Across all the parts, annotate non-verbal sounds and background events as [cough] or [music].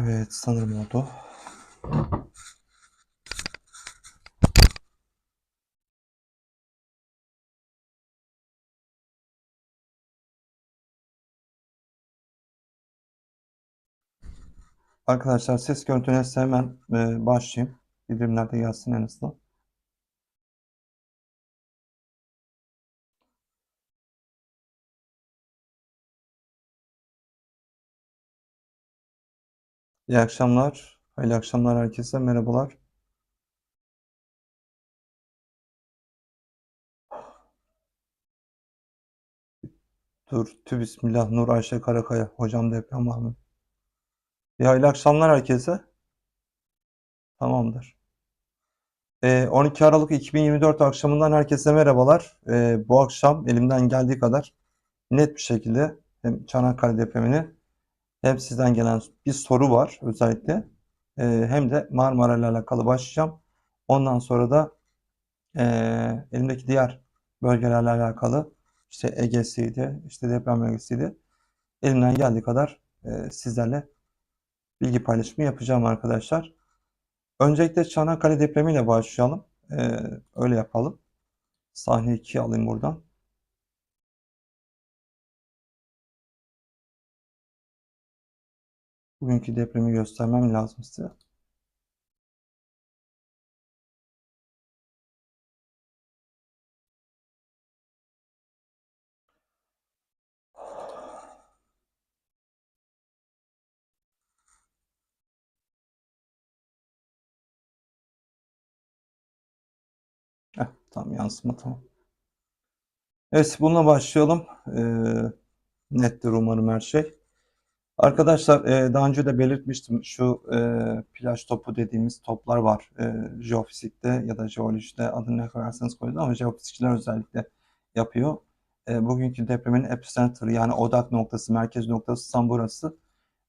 Evet sanırım oldu. Arkadaşlar ses görüntü neyse hemen e, başlayayım. Bildirimler de gelsin en azından. İyi akşamlar. Hayırlı akşamlar herkese. Merhabalar. Dur. Tü Bismillah. Nur Ayşe Karakaya. Hocam deprem var mı? İyi hayırlı akşamlar herkese. Tamamdır. Ee, 12 Aralık 2024 akşamından herkese merhabalar. Ee, bu akşam elimden geldiği kadar net bir şekilde hem Çanakkale depremini hem sizden gelen bir soru var özellikle ee, hem de Marmara ile alakalı başlayacağım. Ondan sonra da ee, elimdeki diğer bölgelerle alakalı işte Ege'siydi, işte deprem bölgesiydi. Elimden geldiği kadar ee, sizlerle bilgi paylaşımı yapacağım arkadaşlar. Öncelikle Çanakkale depremiyle başlayalım. Ee, öyle yapalım. Sahne 2'yi alayım buradan. Bugünkü depremi göstermem lazım size. Tamam yansıma tamam. Evet bununla başlayalım. Ee, nettir umarım her şey. Arkadaşlar e, daha önce de belirtmiştim şu e, plaj topu dediğimiz toplar var. E, jeofizikte ya da jeolojide adını ne koyarsanız koyun ama jeofizikçiler özellikle yapıyor. E, bugünkü depremin epicenter yani odak noktası, merkez noktası tam burası.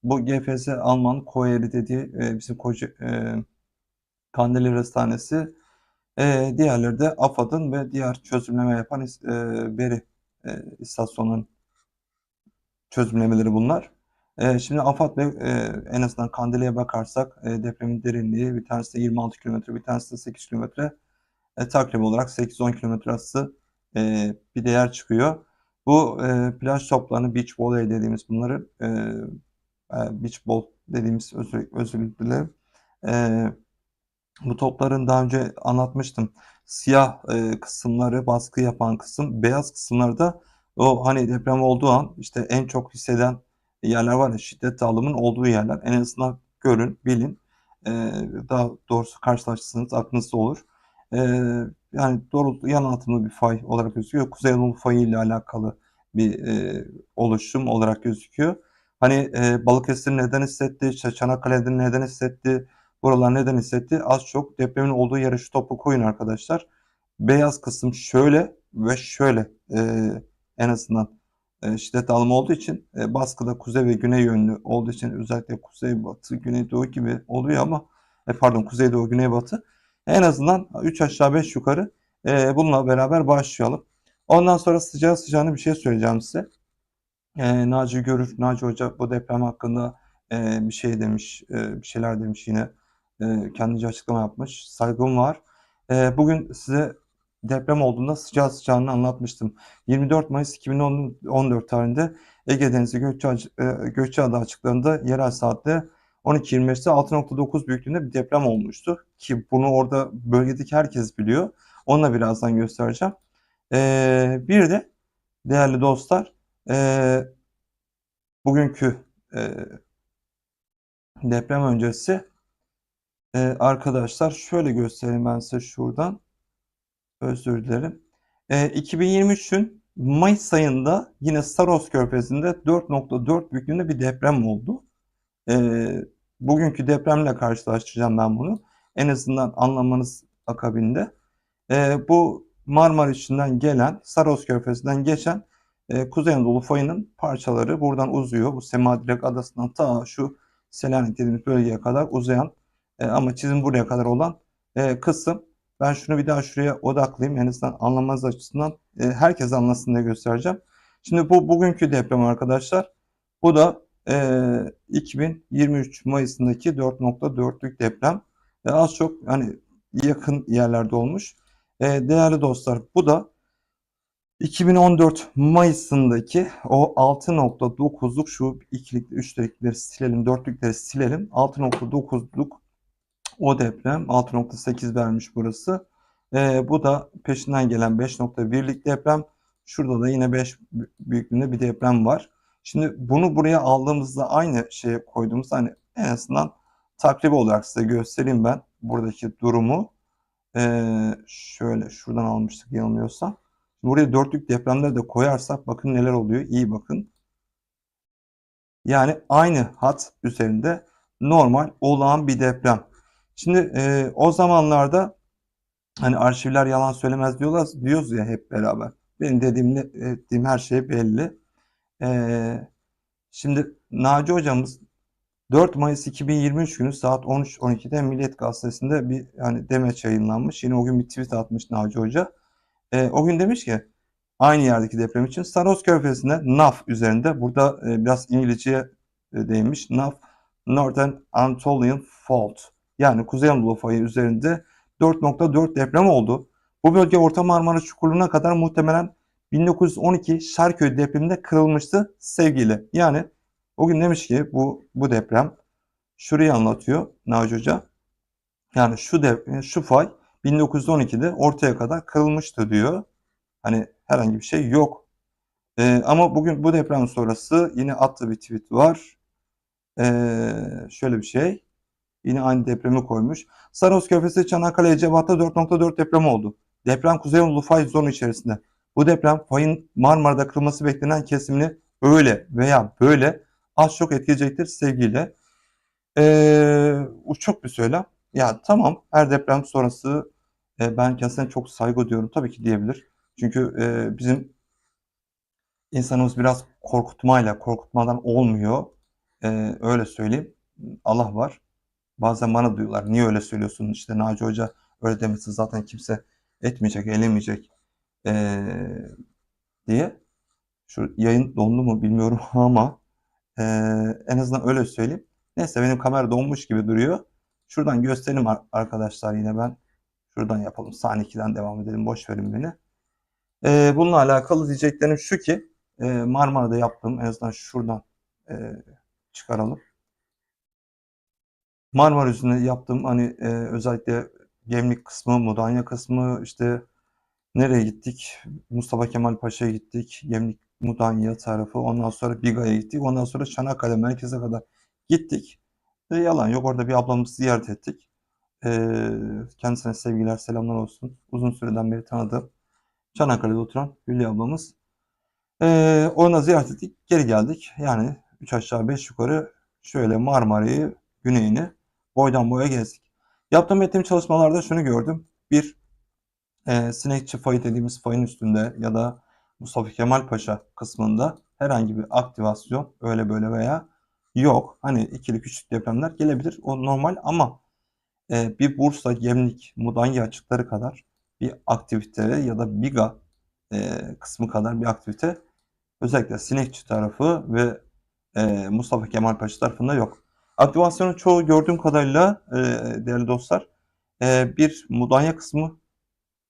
Bu GFS Alman Koyeri dediği e, bizim koca e, Kandilli Hastanesi. E, diğerleri de AFAD'ın ve diğer çözümleme yapan e, veri e, istasyonunun çözümlemeleri bunlar. E, şimdi AFAD ve e, en azından Kandilli'ye bakarsak e, depremin derinliği bir tanesi de 26 kilometre, bir tanesi de 8 kilometre. E, takribi olarak 8-10 kilometre arası bir değer çıkıyor. Bu plaj toplarını beach volley dediğimiz bunları beach ball dediğimiz özür, özür dilerim. Bu topların daha önce anlatmıştım. Siyah kısımları baskı yapan kısım, beyaz kısımları da o hani deprem olduğu an işte en çok hisseden yerler var ya şiddet dağılımının olduğu yerler. En azından görün, bilin. E, daha doğrusu karşılaştığınız aklınızda olur. E, yani doğru yan altında bir fay olarak gözüküyor. Kuzey Anadolu fayı ile alakalı bir e, oluşum olarak gözüküyor. Hani e, Balıkesir neden hissetti, işte Çanakkale'de neden hissetti, buralar neden hissetti? Az çok depremin olduğu yere şu topu koyun arkadaşlar. Beyaz kısım şöyle ve şöyle e, en azından şiddet dağılımı olduğu için e, baskıda kuzey ve güney yönlü olduğu için özellikle kuzey batı, güney doğu gibi oluyor ama e, pardon kuzey doğu, güney batı. En azından 3 aşağı 5 yukarı e, bununla beraber başlayalım. Ondan sonra sıcağı sıcağına bir şey söyleyeceğim size. E, Naci Görür, Naci Hoca bu deprem hakkında e, bir şey demiş, e, bir şeyler demiş yine. E, kendince açıklama yapmış. Saygım var. E, bugün size deprem olduğunda sıcağı sıcağını anlatmıştım. 24 Mayıs 2014 tarihinde Ege Denizi Gökçeada, e, açıklarında yerel saatte 12.25'te 6.9 büyüklüğünde bir deprem olmuştu. Ki bunu orada bölgedeki herkes biliyor. Onu da birazdan göstereceğim. Ee, bir de değerli dostlar e, bugünkü e, deprem öncesi e, arkadaşlar şöyle göstereyim ben size şuradan. Özür dilerim. E, 2023'ün Mayıs ayında yine Saros Körfezi'nde 4.4 büyüklüğünde bir deprem oldu. E, bugünkü depremle karşılaştıracağım ben bunu. En azından anlamanız akabinde. E, bu Marmara içinden gelen, Saros Körfezi'nden geçen e, Kuzey Anadolu fayının parçaları buradan uzuyor. Bu Semadirek Adası'ndan ta şu Selanik dediğimiz bölgeye kadar uzayan e, ama çizim buraya kadar olan e, kısım. Ben şunu bir daha şuraya odaklayayım. En azından anlamanız açısından e, herkes anlasın diye göstereceğim. Şimdi bu bugünkü deprem arkadaşlar. Bu da e, 2023 Mayıs'ındaki 4.4'lük deprem ve az çok hani yakın yerlerde olmuş. E, değerli dostlar bu da 2014 Mayıs'ındaki o 6.9'luk şu ikilikli, üçlükleri silelim, dörtlükleri silelim. 6.9'luk o deprem 6.8 vermiş burası. Ee, bu da peşinden gelen 5.1'lik deprem. Şurada da yine 5 büyüklüğünde bir deprem var. Şimdi bunu buraya aldığımızda aynı şeye koyduğumuzda hani en azından takribi olarak size göstereyim ben buradaki durumu. Ee, şöyle şuradan almıştık yanılmıyorsam. Buraya dörtlük depremleri de koyarsak bakın neler oluyor. İyi bakın. Yani aynı hat üzerinde normal olağan bir deprem. Şimdi e, o zamanlarda hani arşivler yalan söylemez diyorlar diyoruz ya hep beraber. Benim dediğim, ettiğim her şey belli. E, şimdi Naci hocamız 4 Mayıs 2023 günü saat 13.12'de Milliyet Gazetesi'nde bir hani demeç yayınlanmış. Yine o gün bir tweet atmış Naci Hoca. E, o gün demiş ki aynı yerdeki deprem için Saros Körfezi'nde NAF üzerinde burada e, biraz İngilizce e, değinmiş. NAF Northern Anatolian Fault yani Kuzey Anadolu fayı üzerinde 4.4 deprem oldu. Bu bölge Orta Marmara Çukurluğu'na kadar muhtemelen 1912 Şarköy depreminde kırılmıştı sevgili. Yani o gün demiş ki bu bu deprem şurayı anlatıyor Naci Hoca. Yani şu deprem, şu fay 1912'de ortaya kadar kırılmıştı diyor. Hani herhangi bir şey yok. Ee, ama bugün bu deprem sonrası yine attığı bir tweet var. Ee, şöyle bir şey. Yine aynı depremi koymuş. Saros Körfezi Çanakkale Ecevat'ta 4.4 deprem oldu. Deprem Kuzey Anadolu fay zonu içerisinde. Bu deprem fayın Marmara'da kırılması beklenen kesimini öyle veya böyle az çok etkileyecektir sevgiyle. Ee, uçuk bir söylem. Ya tamam her deprem sonrası e, ben kendisine çok saygı duyuyorum. Tabii ki diyebilir. Çünkü e, bizim insanımız biraz korkutmayla, korkutmadan olmuyor. E, öyle söyleyeyim. Allah var. Bazen bana diyorlar niye öyle söylüyorsun işte Naci Hoca öyle demesi zaten kimse etmeyecek, elemeyecek e, diye. Şu yayın dondu mu bilmiyorum [laughs] ama e, en azından öyle söyleyeyim. Neyse benim kamera donmuş gibi duruyor. Şuradan göstereyim arkadaşlar yine ben. Şuradan yapalım. Sahne 2'den devam edelim. Boş verin beni. E, bununla alakalı diyeceklerim şu ki e, Marmara'da yaptığım en azından şuradan e, çıkaralım. Marmara üzerinde yaptığım hani e, özellikle Gemlik kısmı, Mudanya kısmı işte nereye gittik? Mustafa Kemal Paşa'ya gittik. Gemlik Mudanya tarafı. Ondan sonra Biga'ya gittik. Ondan sonra Çanakkale merkeze kadar gittik. E, yalan yok. Orada bir ablamızı ziyaret ettik. E, kendisine sevgiler, selamlar olsun. Uzun süreden beri tanıdığım Çanakkale'de oturan Hülya ablamız. E, ona ziyaret ettik. Geri geldik. Yani 3 aşağı 5 yukarı şöyle Marmara'yı, güneyini boydan boya gezdik. Yaptığım eğitim çalışmalarda şunu gördüm. Bir, e, Sinekçi fayı dediğimiz fayın üstünde ya da Mustafa Kemal Paşa kısmında herhangi bir aktivasyon öyle böyle veya yok. Hani ikili küçük depremler gelebilir. O normal ama e, bir Bursa, Gemlik, Mudanya açıkları kadar bir aktivite ya da Biga e, kısmı kadar bir aktivite özellikle Sinekçi tarafı ve e, Mustafa Kemal Paşa tarafında yok. Aktivasyonun çoğu gördüğüm kadarıyla e, değerli dostlar e, bir Mudanya kısmı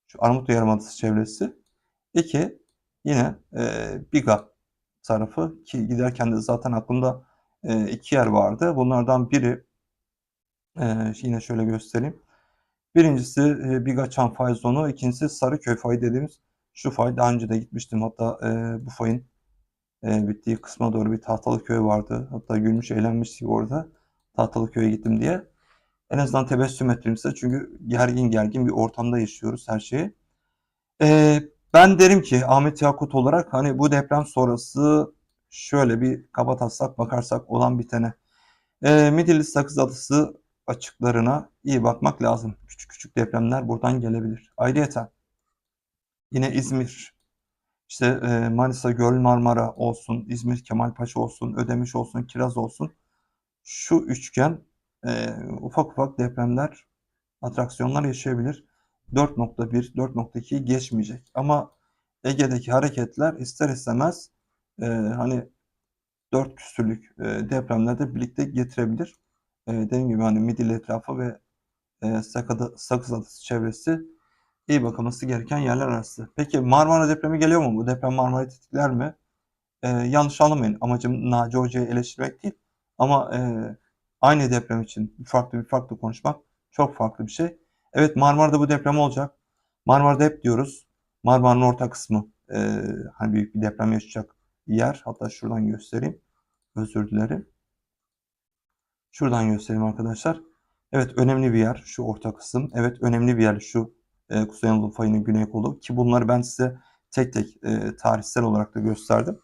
şu Armutlu Yarımadası çevresi. İki yine e, Biga tarafı ki giderken de zaten aklımda e, iki yer vardı. Bunlardan biri e, yine şöyle göstereyim. Birincisi e, Biga Çam fay zonu, ikincisi Sarıköy fay dediğimiz şu fay. Daha önce de gitmiştim. Hatta e, bu fayın e, bittiği kısma doğru bir tahtalı köy vardı. Hatta gülmüş eğlenmiştik orada. Tahtalı köye gittim diye. En azından tebessüm ettim size. Çünkü gergin gergin bir ortamda yaşıyoruz her şeyi. E, ben derim ki Ahmet Yakut olarak hani bu deprem sonrası şöyle bir kaba taslak bakarsak olan bitene. E, Midilli Sakız Adası açıklarına iyi bakmak lazım. Küçük küçük depremler buradan gelebilir. Ayrıyeten yine İzmir, işte e, Manisa Göl Marmara olsun, İzmir Kemalpaşa olsun, Ödemiş olsun, Kiraz olsun. Şu üçgen e, ufak ufak depremler, atraksiyonlar yaşayabilir. 4.1, 4.2 geçmeyecek. Ama Ege'deki hareketler ister istemez e, hani 4 küsürlük e, depremlerde birlikte getirebilir. E, dediğim gibi hani Midilli etrafı ve e, Sakada, Sakız Adası çevresi iyi bakılması gereken yerler arası. Peki Marmara depremi geliyor mu? Bu deprem Marmara'yı tetikler mi? E, yanlış anlamayın. Amacım Naci Hoca'yı eleştirmek değil. Ama e, aynı deprem için farklı bir farklı konuşmak çok farklı bir şey. Evet Marmara'da bu deprem olacak. Marmara'da hep diyoruz. Marmara'nın orta kısmı e, hani büyük bir deprem yaşayacak yer. Hatta şuradan göstereyim. Özür dilerim. Şuradan göstereyim arkadaşlar. Evet önemli bir yer şu orta kısım. Evet önemli bir yer şu e, Kuzey Anadolu fayının güney kolu. Ki bunları ben size tek tek e, tarihsel olarak da gösterdim.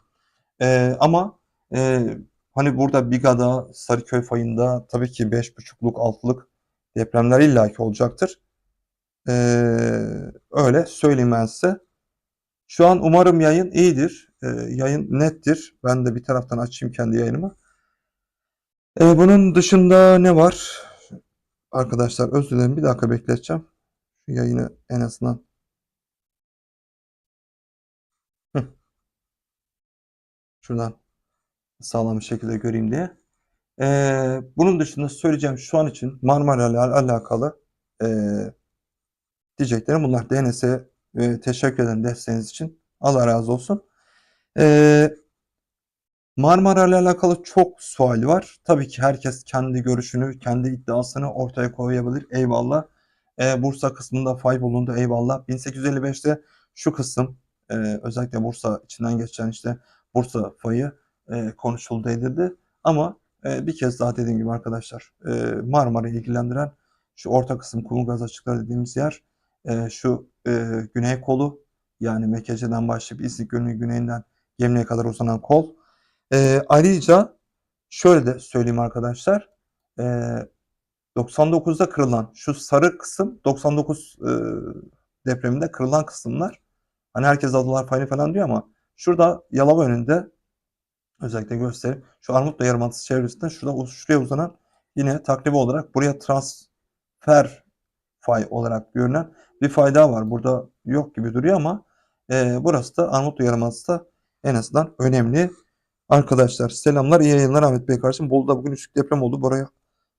E, ama e, hani burada Biga'da, Sarıköy fayında tabii ki 5.5'luk 6'lık depremler illaki olacaktır. E, öyle söyleyeyim ben size. Şu an umarım yayın iyidir. E, yayın nettir. Ben de bir taraftan açayım kendi yayınımı. E, bunun dışında ne var? Arkadaşlar özür dilerim bir dakika bekleteceğim. Şu yayını en azından. Hıh. Şuradan sağlam bir şekilde göreyim diye. E, bunun dışında söyleyeceğim şu an için Marmara ile alakalı e, diyeceklerim bunlar. DNS'e e, teşekkür ederim desteğiniz için. Allah razı olsun. E, Marmara ile alakalı çok sual var. Tabii ki herkes kendi görüşünü, kendi iddiasını ortaya koyabilir. Eyvallah. Ee, Bursa kısmında fay bulundu. Eyvallah. 1855'te şu kısım e, özellikle Bursa içinden geçen işte Bursa fayı e, konuşuldu edildi. Ama e, bir kez daha dediğim gibi arkadaşlar e, Marmara'yı ilgilendiren şu orta kısım Kumulgaz açıkları dediğimiz yer e, şu e, güney kolu yani Mekkece'den başlayıp İznik Gölü'nün güneyinden Gemli'ye kadar uzanan kol e, ayrıca şöyle de söyleyeyim arkadaşlar. E, 99'da kırılan şu sarı kısım 99 e, depreminde kırılan kısımlar. Hani herkes adalar fayını falan diyor ama şurada Yalova önünde özellikle göstereyim. Şu Armutlu Yarımadası çevresinde şurada şuraya uzanan yine takribi olarak buraya transfer fay olarak görünen bir fay daha var. Burada yok gibi duruyor ama e, burası da Armutlu Yarımadası da en azından önemli Arkadaşlar selamlar iyi yayınlar Ahmet Bey kardeşim. Bolu'da bugün üçlük deprem oldu. Buraya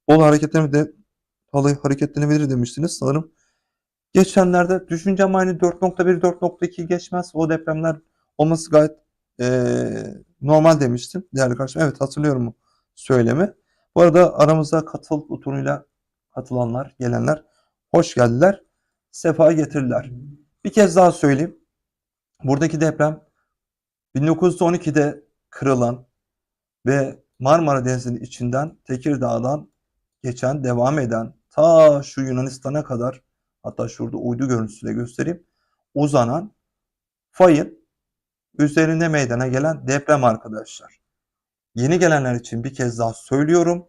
Bolu hareketlerini de hareketlenebilir demiştiniz sanırım. Geçenlerde düşüncem aynı 4.1 4.2 geçmez. O depremler olması gayet e, normal demiştim değerli kardeşim. Evet hatırlıyorum bu söylemi. Bu arada aramızda katıl butonuyla katılanlar, gelenler hoş geldiler. Sefa getirdiler. Bir kez daha söyleyeyim. Buradaki deprem 1912'de kırılan ve Marmara Denizi'nin içinden Tekirdağ'dan geçen, devam eden ta şu Yunanistan'a kadar hatta şurada uydu görüntüsüyle göstereyim uzanan fayın üzerinde meydana gelen deprem arkadaşlar. Yeni gelenler için bir kez daha söylüyorum.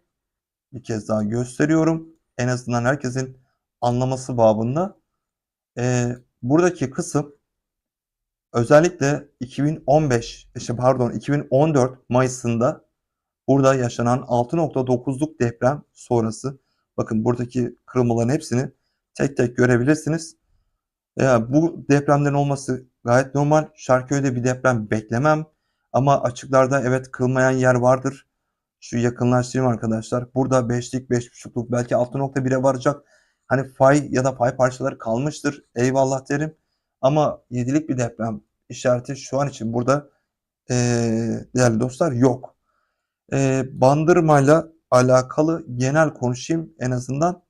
Bir kez daha gösteriyorum. En azından herkesin anlaması babında. Ee, buradaki kısım Özellikle 2015, işte pardon 2014 Mayıs'ında burada yaşanan 6.9'luk deprem sonrası bakın buradaki kırılmaların hepsini tek tek görebilirsiniz. Yani bu depremlerin olması gayet normal. Şarköy'de bir deprem beklemem. Ama açıklarda evet kırılmayan yer vardır. Şu yakınlaştırayım arkadaşlar. Burada 5'lik 5.5'luk belki 6.1'e varacak. Hani fay ya da pay parçaları kalmıştır. Eyvallah derim. Ama 7'lik bir deprem işareti şu an için burada e, değerli dostlar yok. E, bandırmayla alakalı genel konuşayım en azından.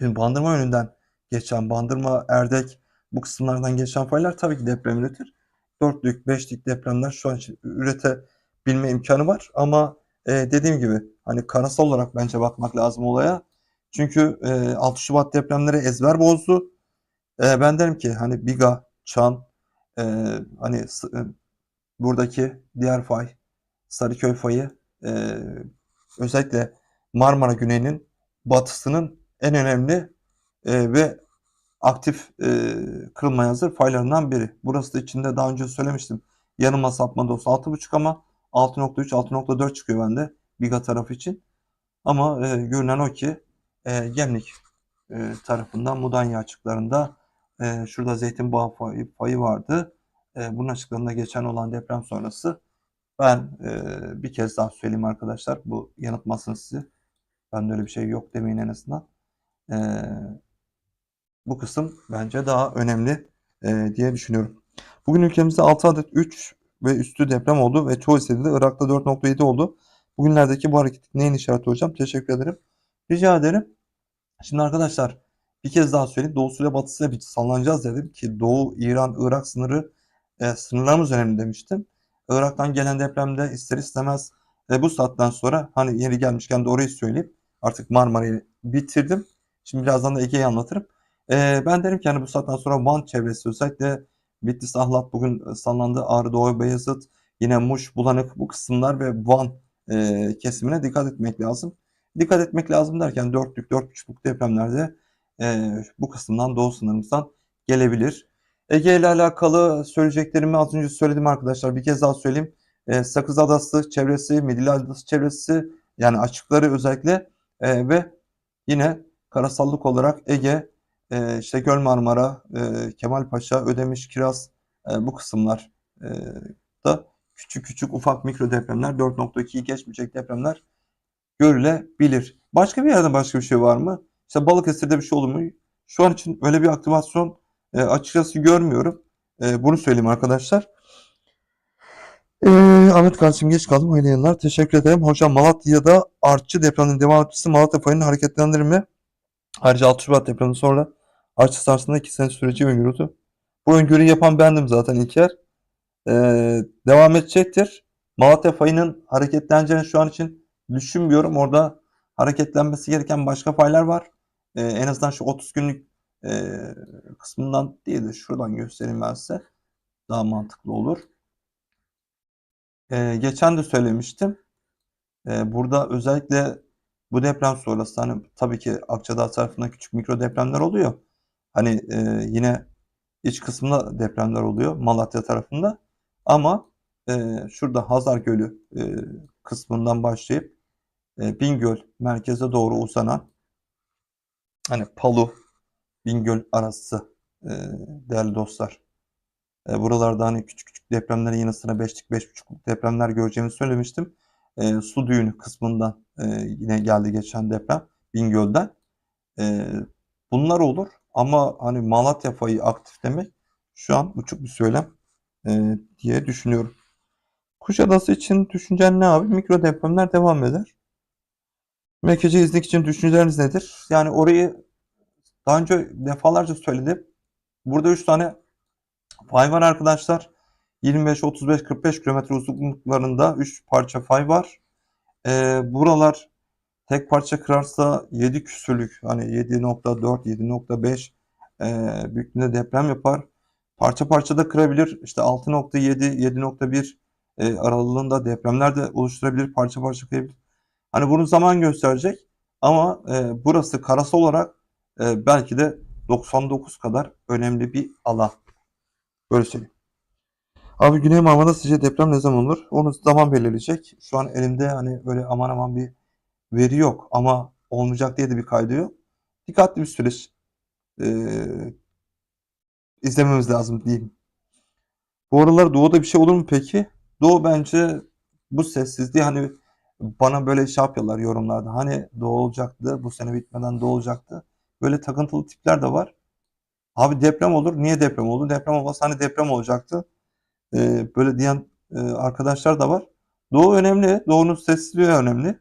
Şimdi bandırma yönünden geçen bandırma, erdek bu kısımlardan geçen faylar tabii ki deprem üretir. Dörtlük, beşlik depremler şu an için üretebilme imkanı var. Ama e, dediğim gibi hani karasal olarak bence bakmak lazım olaya. Çünkü e, 6 Şubat depremleri ezber bozdu. E, ben derim ki hani Biga, Çan, e, hani e, buradaki diğer fay, Sarıköy fayı e, özellikle Marmara Güney'inin batısının en önemli e, ve aktif e, kırılmaya hazır faylarından biri. Burası da içinde daha önce söylemiştim. Yanıma sapma dostu 6.5 ama 6.3 6.4 çıkıyor bende Biga tarafı için. Ama e, görünen o ki e, Gemlik e, tarafından Mudanya açıklarında e, şurada Zeytinbağı fayı, fayı vardı. E, bunun açıklarında geçen olan deprem sonrası Ben e, bir kez daha söyleyeyim arkadaşlar. Bu yanıltmasın sizi. Ben öyle bir şey yok demeyin en azından. E, bu kısım bence daha önemli e, diye düşünüyorum. Bugün ülkemizde 6 adet 3 ve üstü deprem oldu ve çoğu hissede Irak'ta 4.7 oldu. Bugünlerdeki bu hareketlik neyin işareti hocam? Teşekkür ederim. Rica ederim. Şimdi arkadaşlar bir kez daha söyleyeyim. Doğusuyla batısıyla bir sallanacağız dedim ki Doğu, İran, Irak sınırı e, sınırlarımız önemli demiştim. Irak'tan gelen depremde ister istemez e, bu saatten sonra hani yeri gelmişken de orayı söyleyeyim. Artık Marmara'yı bitirdim. Şimdi birazdan da Ege'yi anlatırım. E, ben derim ki hani bu saatten sonra Van çevresi özellikle Bitlis, Ahlat bugün sallandı. Ağrı, Doğu, Beyazıt, yine Muş, Bulanık bu kısımlar ve Van e, kesimine dikkat etmek lazım. Dikkat etmek lazım derken 4'lük, 4.5'luk depremlerde e, bu kısımdan doğu sınırımızdan gelebilir. Ege ile alakalı söyleyeceklerimi az önce söyledim arkadaşlar. Bir kez daha söyleyeyim. E, Sakız Adası çevresi, Midilli Adası çevresi yani açıkları özellikle e, ve yine karasallık olarak Ege, e, işte Göl Marmara, e, Kemalpaşa, Ödemiş, Kiraz e, bu kısımlar e, da küçük küçük ufak mikro depremler 4.2'yi geçmeyecek depremler görülebilir. Başka bir yerde başka bir şey var mı? İşte Balıkesir'de bir şey olur mu? Şu an için öyle bir aktivasyon e, açıkçası görmüyorum. E, bunu söyleyeyim arkadaşlar. E, Ahmet kardeşim geç kaldım. Hayırlı yayınlar. Teşekkür ederim. Hocam Malatya'da artçı depremin devam etmesi Malatya fayını hareketlendirir mi? Ayrıca 6 Şubat depreminden sonra artçı sarsında 2 sene süreci öngörüldü. Bu öngörüyü yapan bendim zaten İlker. E, devam edecektir. Malatya fayının hareketleneceğini şu an için düşünmüyorum. Orada hareketlenmesi gereken başka faylar var. E, en azından şu 30 günlük e, kısmından değil de şuradan göstereyim ben size. Daha mantıklı olur. E, geçen de söylemiştim. E, burada özellikle bu deprem sonrası hani tabii ki Akçadağ tarafında küçük mikro depremler oluyor. Hani e, yine iç kısmında depremler oluyor Malatya tarafında. Ama e, şurada Hazar Gölü e, kısmından başlayıp e, Bingöl merkeze doğru uzanan hani Palu Bingöl arası e, değerli dostlar. E, buralarda hani küçük küçük depremlerin yanı sıra 5'lik 5.5'luk depremler göreceğimizi söylemiştim. E, su düğünü kısmından e, yine geldi geçen deprem Bingöl'den. E, bunlar olur ama hani Malatya fayı aktif demek şu an uçuk bir söylem e, diye düşünüyorum. Kuşadası için düşüncen ne abi? Mikro depremler devam eder. Mekece İznik için düşünceleriniz nedir? Yani orayı daha önce defalarca söyledim. Burada 3 tane fay var arkadaşlar. 25, 35, 45 kilometre uzunluklarında 3 parça fay var. Ee, buralar tek parça kırarsa 7 küsürlük hani 7.4, 7.5 e, büyüklüğünde deprem yapar. Parça parça da kırabilir. İşte 6.7, 7.1 e, aralığında depremler de oluşturabilir. Parça parça kırabilir. Hani bunu zaman gösterecek. Ama e, burası karası olarak e, belki de 99 kadar önemli bir alan. Böyle söyleyeyim. Abi Güney Marmara'da sizce deprem ne zaman olur? Onu zaman belirleyecek. Şu an elimde hani böyle aman aman bir veri yok ama olmayacak diye de bir kaydı yok. Dikkatli bir süreç e, izlememiz lazım diyeyim. Bu aralar Doğu'da bir şey olur mu peki? Doğu bence bu sessizliği hani bana böyle şey yapıyorlar yorumlarda. Hani Doğu olacaktı, bu sene bitmeden Doğu olacaktı. Böyle takıntılı tipler de var. Abi deprem olur. Niye deprem oldu? Deprem olmasa hani deprem olacaktı. Ee, böyle diyen e, arkadaşlar da var. Doğu önemli. Doğu'nun sessizliği önemli.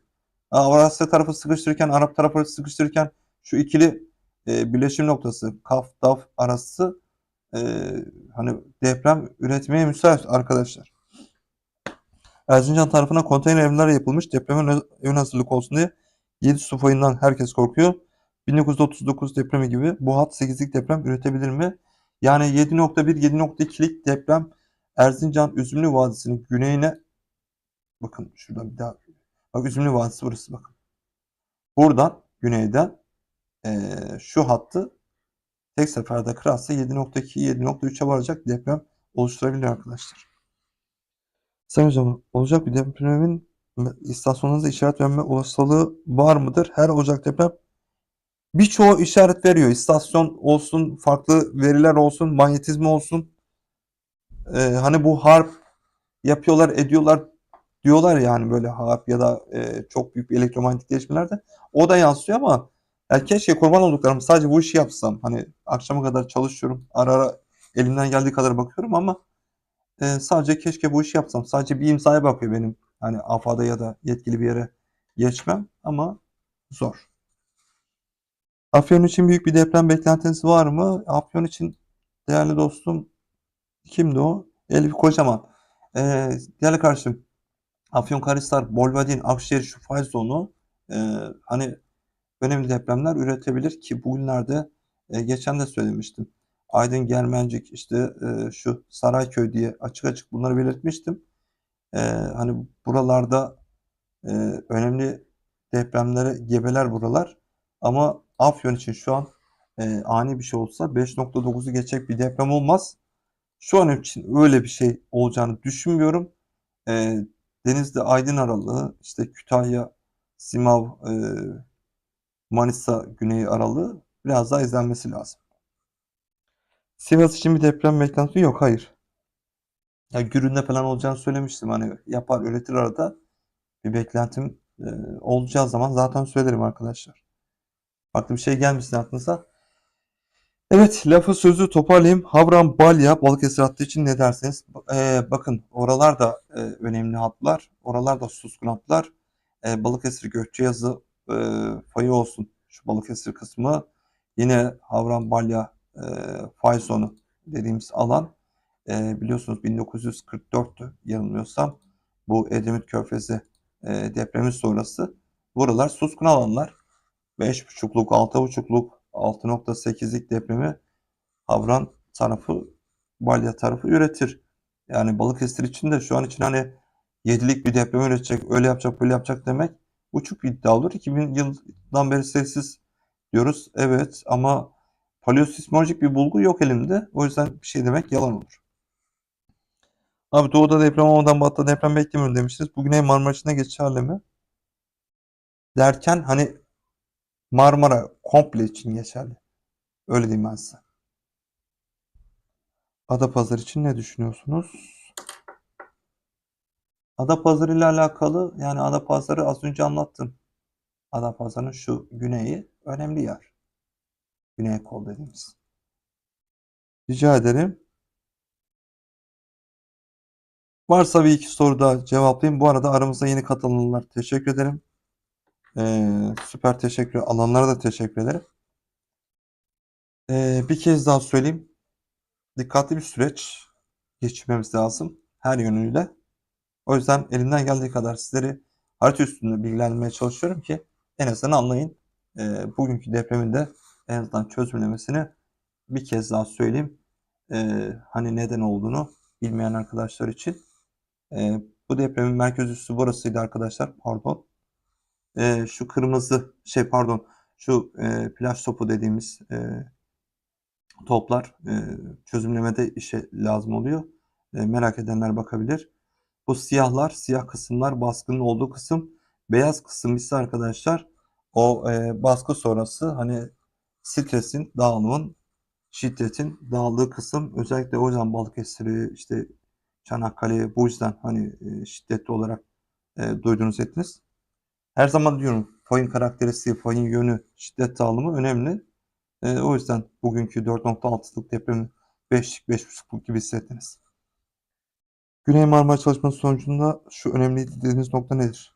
Avrasya tarafı sıkıştırırken, Arap tarafı sıkıştırırken şu ikili e, birleşim noktası Kaf, Daf arası e, hani deprem üretmeye müsait arkadaşlar. Erzincan tarafına konteyner evler yapılmış depreme ön hazırlık olsun diye 7 su herkes korkuyor. 1939 depremi gibi bu hat 8'lik deprem üretebilir mi? Yani 7.1 7.2'lik deprem Erzincan Üzümlü Vadisi'nin güneyine bakın şuradan bir daha bak Üzümlü Vadisi burası bakın. Buradan güneyden e, şu hattı tek seferde kırarsa 7.2 7.3'e varacak deprem oluşturabilir arkadaşlar. Sayın hocam olacak bir depremin istasyonunuzda işaret verme olasılığı var mıdır? Her olacak deprem birçoğu işaret veriyor. İstasyon olsun, farklı veriler olsun, manyetizma olsun. Ee, hani bu harp yapıyorlar, ediyorlar. Diyorlar yani böyle harp ya da e, çok büyük bir elektromanyetik değişmelerde o da yansıyor ama ya keşke kurban olduklarım sadece bu işi yapsam. Hani akşama kadar çalışıyorum. Ara ara elimden geldiği kadar bakıyorum ama e, sadece keşke bu işi yapsam. Sadece bir imzaya bakıyor benim. Hani AFA'da ya da yetkili bir yere geçmem ama zor. Afyon için büyük bir deprem beklentiniz var mı? Afyon için değerli dostum kimdi o? Elif Kocaman. Ee, değerli kardeşim Afyonkarahisar, Bolvadin, Akşehir şu fay zonu e, hani önemli depremler üretebilir ki bugünlerde e, geçen de söylemiştim. Aydın, Germencik, işte e, şu Sarayköy diye açık açık bunları belirtmiştim. E, hani buralarda e, önemli depremlere gebeler buralar. Ama Afyon için şu an e, ani bir şey olsa 5.9'u geçecek bir deprem olmaz. Şu an için öyle bir şey olacağını düşünmüyorum. E, Denizli Aydın aralığı, işte Kütahya, Simav, e, Manisa Güney aralığı biraz daha izlenmesi lazım. Sivas için bir deprem beklentisi yok, hayır. Ya Gürün'de falan olacağını söylemiştim. Hani yapar, üretir arada. Bir beklentim e, olacağı zaman zaten söylerim arkadaşlar. Farklı bir şey gelmesin aklınıza. Evet, lafı sözü toparlayayım. Havran Balya Balıkesir hattı için ne dersiniz? Ee, bakın oralar da e, önemli hatlar. Oralar da suskun hatlar. Ee, Balıkesir Gökçeyazı e, fayı olsun. Şu Balıkesir kısmı. Yine Havran Balya e, fay zonu dediğimiz alan. E, biliyorsunuz 1944'tü yanılmıyorsam. Bu Edremit Körfezi e, depremi sonrası. Buralar suskun alanlar. 5.5'luk, 6.5'luk, 6.8'lik depremi Havran tarafı, Balya tarafı üretir. Yani Balıkesir için de şu an için hani 7'lik bir deprem üretecek, öyle yapacak, böyle yapacak demek uçuk bir iddia olur. 2000 yıldan beri sessiz diyoruz. Evet ama paleosismolojik bir bulgu yok elimde. O yüzden bir şey demek yalan olur. Abi doğuda deprem olmadan batıda deprem beklemiyorum demiştiniz. Bu Güney Marmara için de geçerli mi? Derken hani Marmara komple için geçerli. Öyle diyeyim ben size. Adapazarı için ne düşünüyorsunuz? Adapazarı ile alakalı yani Adapazarı az önce anlattım. Adapazarı'nın şu güneyi önemli yer. Güney kol dediğimiz. Rica ederim. Varsa bir iki soru daha cevaplayayım. Bu arada aramızda yeni katılanlar teşekkür ederim. Ee, süper teşekkür. Alanlara da teşekkür ederim. Ee, bir kez daha söyleyeyim. Dikkatli bir süreç geçirmemiz lazım. Her yönüyle. O yüzden elimden geldiği kadar sizleri harita üstünde bilgilendirmeye çalışıyorum ki en azından anlayın. Ee, bugünkü depremin de en azından çözümlemesini bir kez daha söyleyeyim. Ee, hani neden olduğunu bilmeyen arkadaşlar için. Ee, bu depremin merkez üssü burasıydı arkadaşlar. Pardon. Ee, şu kırmızı şey pardon şu e, plaj topu dediğimiz e, toplar e, çözümlemede işe lazım oluyor. E, merak edenler bakabilir. Bu siyahlar, siyah kısımlar baskının olduğu kısım. Beyaz kısım ise arkadaşlar o e, baskı sonrası hani stresin, dağılımın, şiddetin dağıldığı kısım. Özellikle o yüzden Balıkesir'i işte Çanakkale'yi bu yüzden hani e, şiddetli olarak e, duydunuz ettiniz. Her zaman diyorum fayın karakteristiği, fayın yönü, şiddet dağılımı önemli. E, o yüzden bugünkü 4.6'lık depremi 5'lik, 5.5'lık gibi hissettiniz. Güney Marmara çalışması sonucunda şu önemli dediğiniz nokta nedir?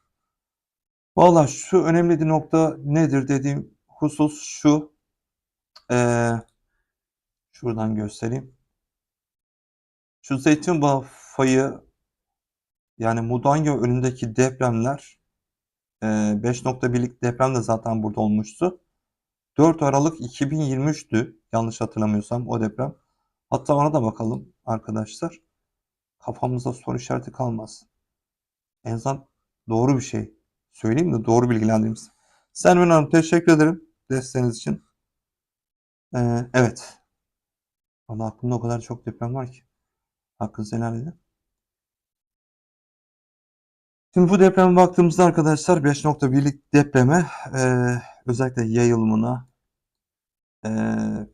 Valla şu önemli nokta nedir dediğim husus şu. Ee, şuradan göstereyim. Şu Zeytinburnu fayı yani Mudanya önündeki depremler 5.1'lik deprem de zaten burada olmuştu. 4 Aralık 2023'tü yanlış hatırlamıyorsam o deprem. Hatta ona da bakalım arkadaşlar. Kafamızda soru işareti kalmaz. En azından doğru bir şey söyleyeyim de doğru bilgilendireyim sizi. Selmin Hanım teşekkür ederim desteğiniz için. Ee, evet. Valla aklımda o kadar çok deprem var ki. Hakkınızı helal edin. Şimdi bu depreme baktığımızda arkadaşlar 5.1'lik depreme e, özellikle yayılımına e,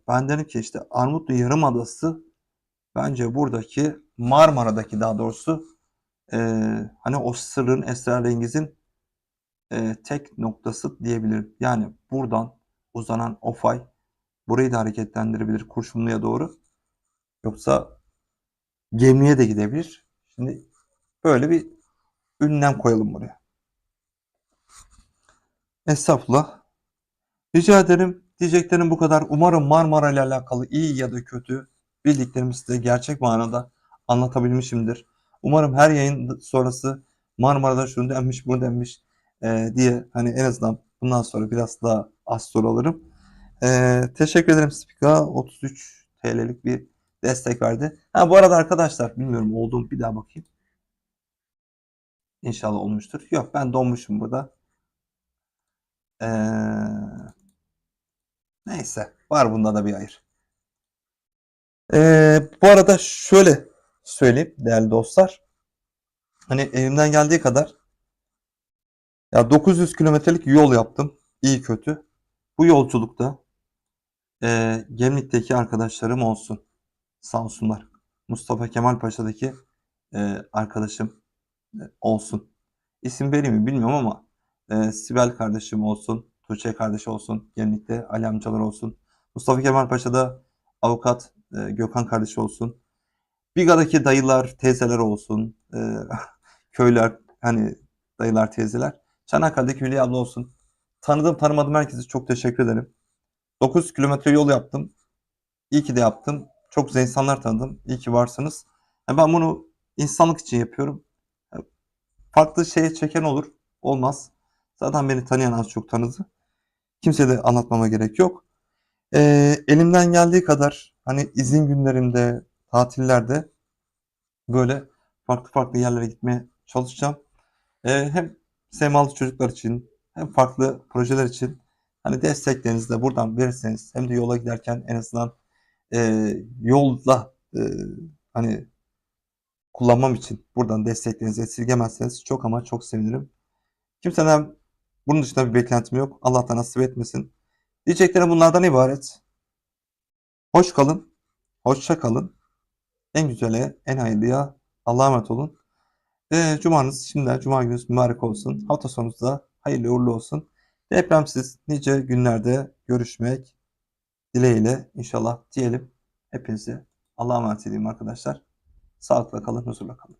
ben derim ki işte Armutlu Yarımadası bence buradaki Marmara'daki daha doğrusu e, hani o sırrın esrarengizin e, tek noktası diyebilirim. Yani buradan uzanan o fay burayı da hareketlendirebilir Kurşunlu'ya doğru. Yoksa Gemliğe de gidebilir. Şimdi böyle bir ünlem koyalım buraya. Estağfurullah. Rica ederim. Diyeceklerim bu kadar. Umarım Marmara ile alakalı iyi ya da kötü bildiklerimi size gerçek manada anlatabilmişimdir. Umarım her yayın sonrası Marmara'da şunu denmiş, bunu denmiş e, diye hani en azından bundan sonra biraz daha az soru alırım. E, teşekkür ederim Spika. 33 TL'lik bir destek verdi. Ha bu arada arkadaşlar bilmiyorum oldu mu bir daha bakayım. İnşallah olmuştur. Yok ben donmuşum burada. Ee, neyse var bunda da bir hayır. Ee, bu arada şöyle söyleyeyim değerli dostlar. Hani elimden geldiği kadar ya 900 kilometrelik yol yaptım. iyi kötü. Bu yolculukta e, Gemlik'teki arkadaşlarım olsun. Sağ olsunlar. Mustafa Kemal Paşa'daki e, arkadaşım olsun. İsim vereyim mi bilmiyorum ama e, Sibel kardeşim olsun, Tuğçe kardeşi olsun, Gemlik'te Ali amcalar olsun. Mustafa Kemal Paşa'da avukat e, Gökhan kardeşi olsun. Biga'daki dayılar, teyzeler olsun. E, [laughs] köyler, hani dayılar, teyzeler. Çanakkale'deki Hülya abla olsun. Tanıdığım tanımadığım herkese çok teşekkür ederim. 9 kilometre yol yaptım. İyi ki de yaptım. Çok güzel insanlar tanıdım. İyi ki varsınız. Yani ben bunu insanlık için yapıyorum. Farklı şeye çeken olur. Olmaz. Zaten beni tanıyan az çok tanıdı. Kimseye de anlatmama gerek yok. Ee, elimden geldiği kadar hani izin günlerimde, tatillerde böyle farklı farklı yerlere gitmeye çalışacağım. Ee, hem Semalı çocuklar için hem farklı projeler için hani desteklerinizi de buradan verirseniz hem de yola giderken en azından e, yolda e, hani kullanmam için buradan desteklerinizi esirgemezseniz çok ama çok sevinirim. Kimseden bunun dışında bir beklentim yok. Allah da nasip etmesin. Diyeceklerim bunlardan ibaret. Hoş kalın. Hoşça kalın. En güzele, en hayırlıya Allah'a emanet olun. E, cumanız şimdiden cuma gününüz mübarek olsun. Hafta sonunuz da hayırlı uğurlu olsun. Depremsiz nice günlerde görüşmek dileğiyle inşallah diyelim. Hepinizi Allah'a emanet edeyim arkadaşlar. Sağlıkla kalın, huzurla kalın.